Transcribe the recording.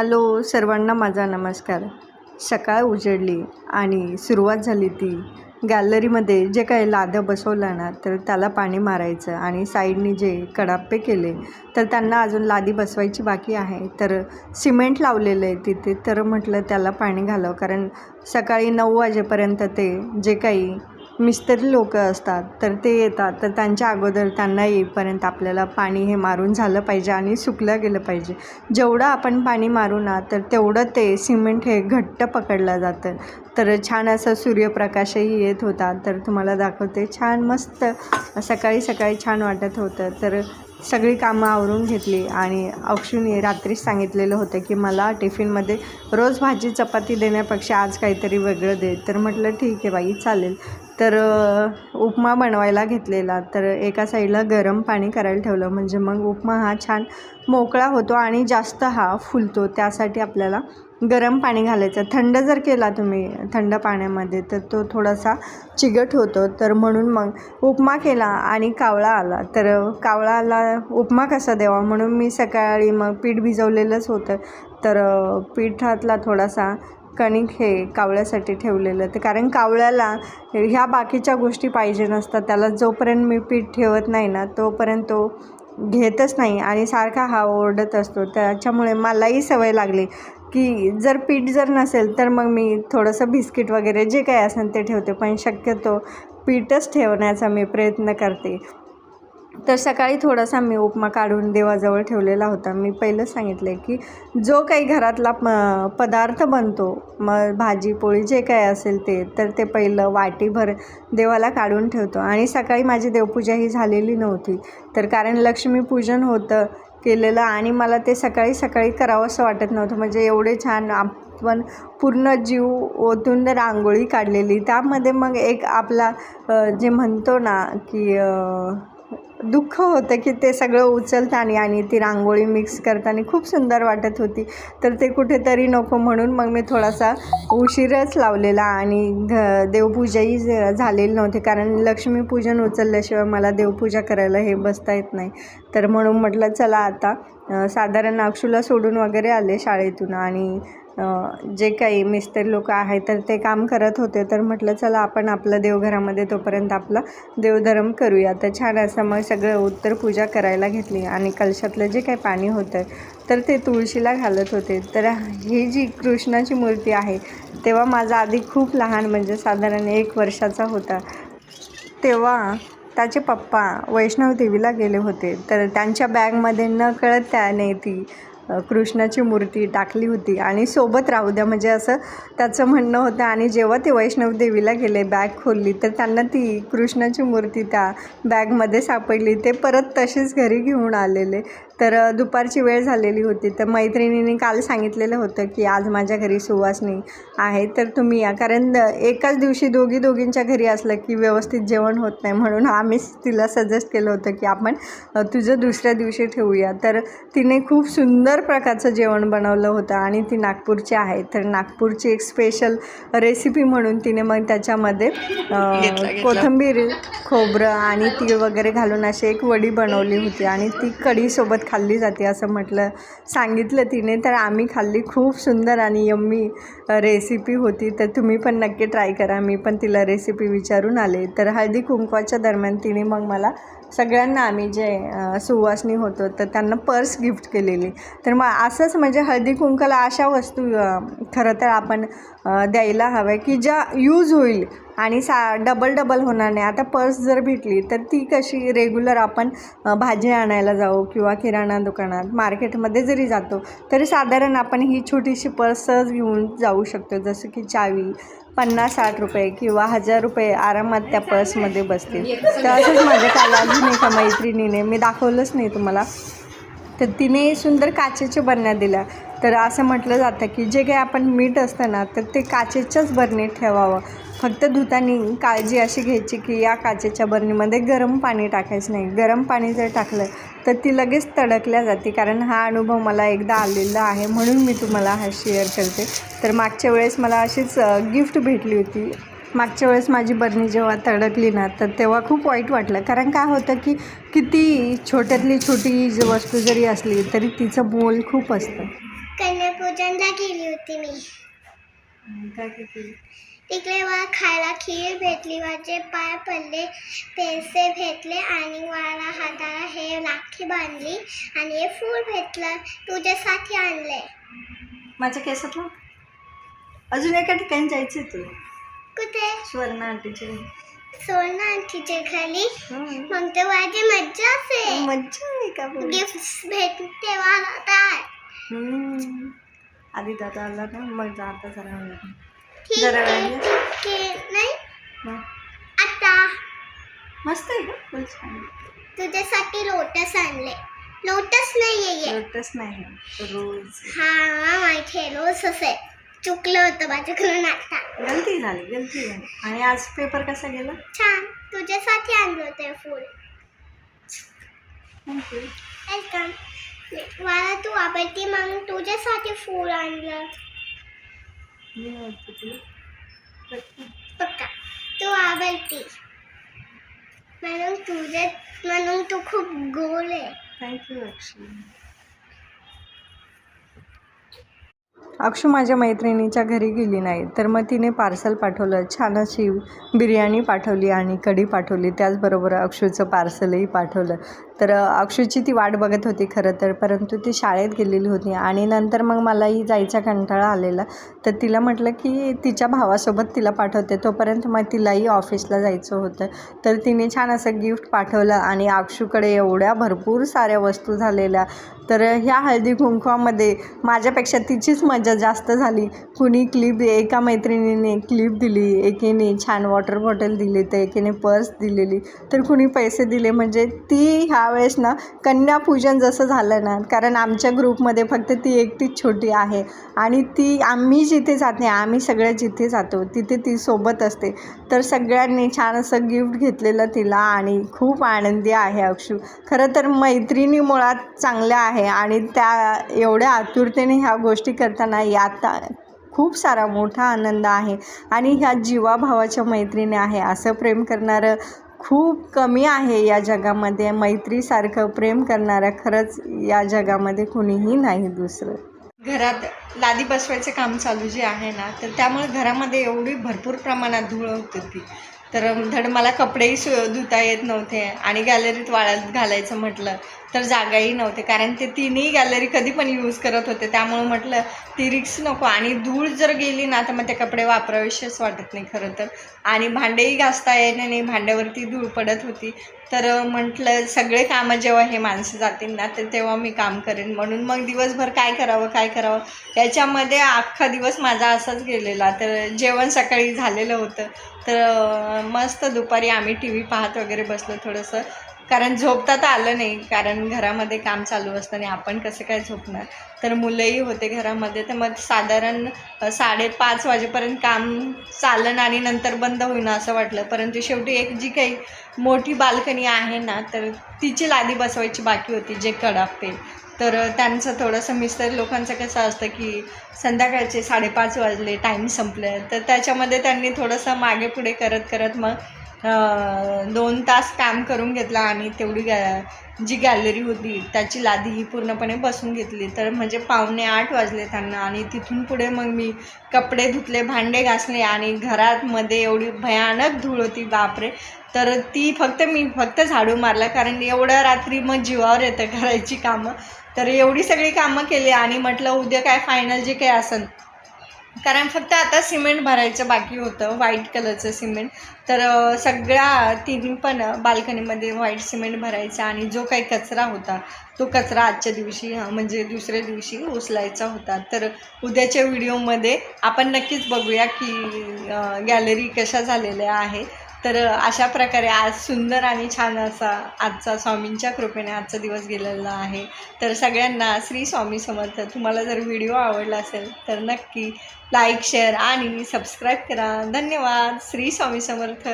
Hello सर्वांना माझा नमस्कार. सकाळ उजडली आणि सुरुवात झाली ती गॅलरीमध्ये जे काही लादं बसवलं ना तर त्याला पाणी मारायचं आणि साईडनी जे कडाप्पे केले तर त्यांना अजून लादी बसवायची बाकी आहे. तर सिमेंट लावलेलं आहे तिथे तर म्हटलं त्याला पाणी घालावं. कारण सकाळी नऊ वाजेपर्यंत ते जे काही मिस्त्री लोक असतात तर ते येतात. तर त्यांच्या अगोदर त्यांना येईपर्यंत आपल्याला पाणी हे मारून झालं पाहिजे आणि सुकलं गेलं पाहिजे. जेवढं आपण पाणी मारू ना तर तेवढं ते सिमेंट हे घट्ट पकडलं जातं. तर छान असं सूर्यप्रकाशही येत होता. तर तुम्हाला दाखवते छान मस्त सकाळी सकाळी छान वाटत होतं. तर सगळी कामं आवरून घेतली आणि अक्षुने रात्रीच सांगितलेलं होतं की मला टिफिनमध्ये रोज भाजी चपाती देण्यापेक्षा आज काहीतरी वेगळं दे. तर म्हटलं ठीक आहे बाई चालेल. तर उपमा बनवायला घेतलेला. तर एका साईडला गरम पाणी करायला ठेवलं. म्हणजे मग उपमा हा छान मोकळा होतो आणि जास्त हा फुलतो. त्यासाठी आपल्याला गरम पाणी घालायचं. थंड जर केला तुम्ही थंड पाण्यामध्ये तर तो थोडासा चिगट होतो. तर म्हणून मग उपमा केला आणि कावळा आला. तर कावळा आला उपमा कसा द्यावा? म्हणून मी सकाळी मग पीठ भिजवलेलंच होतं. तर पीठातला पिठातला थोडासा कणिक हे कावळ्यासाठी ठेवलेलं तर कारण कावळ्याला ह्या बाकीच्या गोष्टी पाहिजे नसतात. त्याला जोपर्यंत मी पीठ ठेवत नाही ना तोपर्यंत तो घेतच नाही आणि सारखा हा ओरडत असतो. त्याच्यामुळे मलाही सवय लागली की जर पीठ जर नसेल तर मग मी थोडंसं बिस्किट वगैरे जे काही असेल ते ठेवते. पण शक्यतो पीठच ठेवण्याचा मी प्रयत्न करते. तर सकाळी थोडासा मी उपमा काढून देवाजवळ ठेवलेला होता. मी पहिलंच सांगितलं की जो काही घरातला प पदार्थ बनतो मग भाजी पोळी जे काही असेल ते तर ते पहिलं वाटीभर देवाला काढून ठेवतो. आणि सकाळी माझी देवपूजा ही झालेली नव्हती. तर कारण लक्ष्मीपूजन होतं केलेलं आणि मला ते सकाळी सकाळी करावं असं वाटत नव्हतं. म्हणजे एवढे छान आपण पूर्ण जीव ओतून रांगोळी काढलेली. त्यामध्ये मग एक आपला जे म्हणतो ना की दुःख होतं की ते सगळं उचलताना आणि ती रांगोळी मिक्स करताना खूप सुंदर वाटत होती. तर ते कुठेतरी नको म्हणून मग मी थोडासा उशीरच लावलेला आणि घ देवपूजाही झालेली नव्हती. कारण लक्ष्मीपूजन उचलल्याशिवाय मला देवपूजा करायला हे बसता येत नाही. तर म्हणून म्हटलं चला आता साधारण अक्षूला सोडून वगैरे आले शाळेतून आणि जे काही मिस्त्री लोक आहेत तर ते काम करत होते. तर म्हटलं चला आपण आपलं देवघरामध्ये तोपर्यंत आपला देवधर्म करूया. तर छान असं मग सगळं उत्तर पूजा करायला घेतली आणि कलशातलं जे काही पाणी होतं तर ते तुळशीला घालत होते. तर ही जी कृष्णाची मूर्ती आहे तेव्हा माझा आधी खूप लहान म्हणजे साधारण एक वर्षाचा होता. तेव्हा त्याचे पप्पा वैष्णव देवीला गेले होते. तर त्यांच्या बॅगमध्ये न कळत त्याने ती कृष्णाची मूर्ती टाकली होती आणि सोबत राहू द्या. म्हणजे असं त्याचं म्हणणं होतं आणि जेव्हा ते वैष्णव देवीला गेले बॅग खोलली तर त्यांना ती कृष्णाची मूर्ती त्या बॅगमध्ये सापडली. ते परत तशीच घरी घेऊन आलेले. तर दुपारची वेळ झालेली होती. तर मैत्रिणीने काल सांगितलेलं होतं की आज माझ्या घरी सुवासनी आहे तर तुम्ही या. कारण एकाच दिवशी दोघी दोघींच्या घरी असलं की व्यवस्थित जेवण होत नाही. म्हणून आम्हीच तिला सजेस्ट केलं होतं की आपण तुझं दुसऱ्या दिवशी ठेवूया. तर तिने खूप सुंदर प्रकारचं जेवण बनवलं होतं आणि ती नागपूरची आहे. तर नागपूरची एक स्पेशल रेसिपी म्हणून तिने मग त्याच्यामध्ये कोथिंबीर खोबरं आणि तीळ वगैरे घालून अशी एक वडी बनवली होती. आणि ती कढीसोबत खाल्ली जाते असं म्हटलं सांगितलं तिने. तर आम्ही खाल्ली खूप सुंदर आणि यम्मी रेसिपी होती. तर तुम्ही पण नक्की ट्राय करा. मी पण तिला रेसिपी विचारून आले. तर हळदी कुंकवाच्या दरम्यान तिने मग मला सगळ्यांना आम्ही जे सुवासनी होतो तर त्यांना पर्स गिफ्ट केलेली. तर मग असंच म्हणजे हळदी कुंकाला अशा वस्तू खरं तर आपण द्यायला द्यायला हव्या की ज्या यूज होईल आणि सा डबल डबल होणार नाही. आता पर्स जर भेटली तर ती कशी रेग्युलर आपण भाजी आणायला जाऊ किंवा किराणा दुकानात मार्केटमध्ये जरी जातो तरी साधारण आपण ही छोटीशी पर्स सहज घेऊन जाऊ शकतो. जसं की चावी पन्नास साठ रुपये किंवा हजार रुपये आरामात त्या पर्समध्ये बसतील. तर असंच माझ्या काल अजून एका मैत्रिणीने मी दाखवलंच नाही तुम्हाला. तर तिने सुंदर काचेच्या बरण्या दिल्या. तर असं म्हटलं जातं की जे काही आपण मीठ असतं ना तर ते काचेच्याच बरणीत ठेवावं. फक्त धुतानी काळजी अशी घ्यायची की या काचेच्या बरणीमध्ये गरम पाणी टाकायचं नाही. गरम पाणी जर टाकलं तर ती लगेच तडकल्या जाते कारण हा अनुभव मला एकदा आलेला आहे म्हणून मी तुम्हाला हा शेअर करते. तर मागच्या वेळेस मला अशीच गिफ्ट भेटली होती. मागच्या वेळेस माझी बरणी जेव्हा तडकली ना तर तेव्हा खूप वाईट वाटलं. कारण काय होतं की किती छोट्यातली छोटी जी वस्तू जरी असली तरी तिचं मोल खूप असतं. कन्यापूजनला गेली होती मी. काय तिकडे मला खायला खीर भेटली माझे पाय पडले पैसे भेटले आणि मला हाताला हे राखी बांधली आणि हे फूल भेटलं तुझ्यासाठी आणले. माझ्या केसातलं अजून एका ठिकाणी जायचं तुला. कुठे? सुवर्णा आंटीच्या घरी. सोना आंटीच्या हं. मग तर माझी मज्जा असेल. मज्जा आहे का बोल गिफ्ट भेटते मला हम्म. आधी दादा आला ना मग जाता जरा जरा आता मस्त आहे का? छान तुझ्यासाठी लोटस आणले. लोटस नाही आहे लोटस नाही रोज हा माहिती रोज असे चुकलं होतं माझ्याकडून आता. गलती झाली गलती झाली. आणि आज पेपर कसा गेला? छान. तुझ्यासाठी आणलं होतं फूल. वेलकम मला तू आवडती मग तुझ्यासाठी फूल आणलं. मी पक्का तू आवडती म्हणून तुझे म्हणून तू खूप गोल आहे थँक्यू अक्षू अक्षू माझ्या मैत्रिणीच्या घरी गेली नाही तर मग तिने पार्सल पाठवलं. छान अशी बिर्याणी पाठवली आणि कढी पाठवली. त्याचबरोबर अक्षूचं पार्सलही पाठवलं. तर अक्षूची ती वाट बघत होती खरं तर परंतु ती शाळेत गेलेली होती आणि नंतर मग मलाही जायचा कंटाळा आलेला. तर तिला म्हटलं की तिच्या भावासोबत तिला पाठवते तोपर्यंत मग तिलाही ऑफिसला जायचं होतं. तर तिने छान असं गिफ्ट पाठवलं आणि अक्षूकडे एवढ्या भरपूर साऱ्या वस्तू झालेल्या. तर ह्या हळदी कुंकवामध्ये माझ्यापेक्षा तिचीच मजा जास्त झाली. कुणी क्लिप एका मैत्रिणीने क्लिप दिली एकीने छान वॉटर बॉटल दिली तर एकीने पर्स दिलेली. तर कुणी पैसे दिले म्हणजे ती ह्या त्यावेळेस ना कन्यापूजन जसं झालं ना कारण आमच्या ग्रुपमध्ये फक्त ती एकटीच छोटी आहे आणि ती आम्ही जिथे जाते आम्ही सगळे जिथे जातो तिथे ती सोबत असते. तर सगळ्यांनी छान असं गिफ्ट घेतलेलं तिला आणि खूप आनंदी आहे अक्षू. खरं तर मैत्रिणी मुळात चांगल्या आहे आणि त्या एवढ्या आतुरतेने ह्या गोष्टी करताना यात खूप सारा मोठा आनंद आहे. आणि ह्या जीवाभावाच्या मैत्रिणी आहे असं प्रेम करणारं खूप कमी आहे या जगामध्ये. मैत्रीसारखं प्रेम करणाऱ्या खरंच या जगामध्ये कुणीही नाही दुसरं. घरात लादी बसवायचं काम चालू जे आहे ना तर त्यामुळे घरामध्ये एवढी भरपूर प्रमाणात धूळ होत होती तर धड मला कपडेही सु धुता येत नव्हते आणि गॅलरीत वाळत घालायचं म्हटलं. तर जागाही नव्हते. कारण ते तिन्ही गॅलरी कधी पण यूज करत होते. त्यामुळं म्हटलं ती रिक्स नको. आणि धूळ जर गेली ना तर मग ते कपडे वापराविषयीच वाटत नाही खरं तर. आणि भांडेही घासता येणे नाही. भांड्यावरती धूळ पडत होती. तर म्हटलं सगळे कामं जेव्हा हे माणसं जातील ना तर तेव्हा मी काम करेन. म्हणून मग दिवसभर काय करावं काय करावं? याच्यामध्ये अख्खा दिवस माझा असाच गेलेला. तर जेवण सकाळी झालेलं होतं. तर मस्त दुपारी आम्ही टी व्ही पाहत वगैरे बसलो थोडंसं. कारण झोपता तर आलं नाही कारण घरामध्ये काम चालू असतं आणि आपण कसं काय झोपणार? तर मुलंही होते घरामध्ये तर मग साधारण साडेपाच वाजेपर्यंत काम चालन आणि नंतर बंद होईन असं वाटलं. परंतु शेवटी एक जी काही मोठी बाल्कनी आहे ना तर तिची लादी बसवायची बाकी होती जे कडापे तर त्यांचं थोडंसं मिस्तर लोकांचं कसं असतं की संध्याकाळचे साडेपाच वाजले टाईम संपले. तर त्याच्यामध्ये त्यांनी थोडंसं मागे पुढे करत करत मग दोन तास काम करून घेतलं आणि तेवढी गॅ जी गॅलरी होती त्याची लादी ही पूर्णपणे बसून घेतली. तर म्हणजे पावणे आठ वाजले त्यांना आणि तिथून पुढे मग मी कपडे धुतले भांडे घासले आणि घरात मध्ये एवढी भयानक धूळ होती बापरे! तर ती फक्त मी फक्त झाडू मारला कारण एवढ्या रात्री मग जीवावर येतं करायची कामं. तर एवढी सगळी कामं केली आणि म्हटलं उद्या काय फायनल जे काही असेल कारण फक्त आता सिमेंट भरायचं बाकी होतं व्हाईट कलरचं सिमेंट. तर सगळ्या तिन्ही पण बाल्कनीमध्ये व्हाईट सिमेंट भरायचा आणि जो काही कचरा होता तो कचरा आजच्या दिवशी म्हणजे दुसऱ्या दिवशी उचलायचा होता. तर उद्याच्या व्हिडिओमध्ये आपण नक्कीच बघूया की गॅलरी कशा झालेल्या आहेत. तर अशा प्रकारे आज सुंदर आणि छान असा आजचा स्वामींच्या कृपेने आजचा दिवस गेलेला आहे. तर सगळ्यांना श्री स्वामी समर्थ तुम्हाला जर व्हिडिओ आवडला असेल तर नक्की लाईक शेअर आणि सबस्क्राईब करा. धन्यवाद. श्री स्वामी समर्थ.